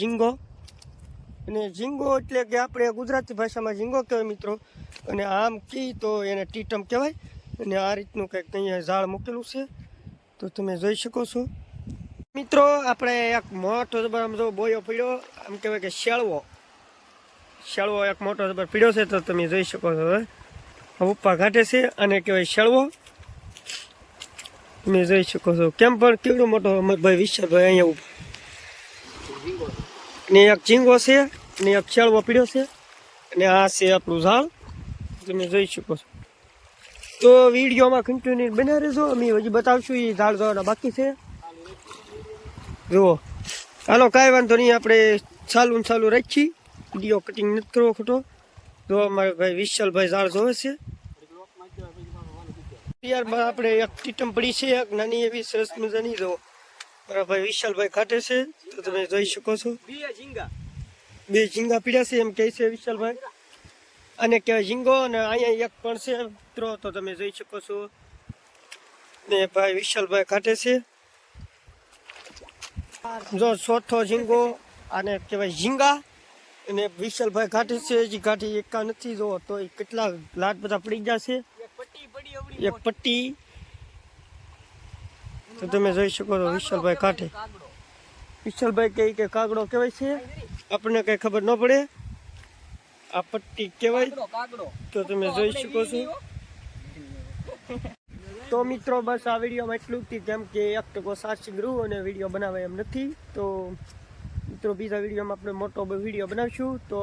ઝીંગો. અને ઝીંગો એટલે કે આપણે ગુજરાતી ભાષામાં ઝીંગો કહેવાય મિત્રો. અને આમ કી તો એને ટીટમ કહેવાય. અને આ રીતનું કંઈક અહીંયા ઝાડ મૂકેલું છે. તો તમે જોઈ શકો છો. મિત્રો, આપણે એક મોટો જબર આમ જો બોયો પીડ્યો. આમ કહેવાય કે શેળવો. શેળવો એક મોટો જબર પીડ્યો છે તો તમે જોઈ શકો છો. હવે ઉપા ઘાટે છે અને કહેવાય શેળવો. તમે જોઈ શકો છો. કેમ પણ કેવડો મોટો અમરભાઈ વિશાલભાઈ અહીંયા ઊભા. ને એક ચીંગો છે, ને એક છેળવો પીડ્યો છે અને આ છે આપણું ઝાડ. તમે જોઈ શકો છો. તો વિડીયોમાં કન્ટિન્યુ બન્યા રહેજો. અમે હજી બતાવશું એ ઝાડ જોવાના બાકી છે. જુઓ. હાલો કાંઈ વાંધો નહીં, આપણે ચાલુ ને ચાલુ રાખી. વીડિયો કટિંગ નથી કરવો ખોટો. જો અમારે ભાઈ વિશાલભાઈ ઝાડ જોવે છે. ત્યારબાદ આપણે એક ટીટમ પડી છે, એક નાની એવી સરસ મજાની જો મારા વિશાલભાઈ ખાટે છે તો તમે જોઈ શકો છો. બે ઝીંગા. પીડ્યા છે એમ કહે છે વિશાલભાઈ. અને કહેવાય ઝીંગો અને અહીંયા એક પણ છે મિત્રો તો તમે જોઈ શકો છો. ને ભાઈ વિશાલભાઈ કાઢે છે. જો ચોથો ઝીંગો અને કહેવાય ઝીંગા. અને વિશાલભાઈ કાઢે છે હજી કાઢી એકા નથી જો તો એ કેટલા લાટ બધા પડી ગયા છે. એક પટ્ટી તો તમે જોઈ શકો છો વિશાલભાઈ કાઢે વિશાલભાઈ કહે કે કાગડો કહેવાય છે? આપણને કઈ ખબર ન પડે. આ પટ્ટી કહેવાય. તો તમે જોઈ શકો છો. તો મિત્રો, બસ આ વિડીયોમાં એટલું જ. કેમ કે એક ટકો સાચી ગૃહ અને વીડિયો બનાવે એમ નથી. તો મિત્રો, બીજા વિડીયોમાં આપણે મોટો વીડિયો બનાવશું. તો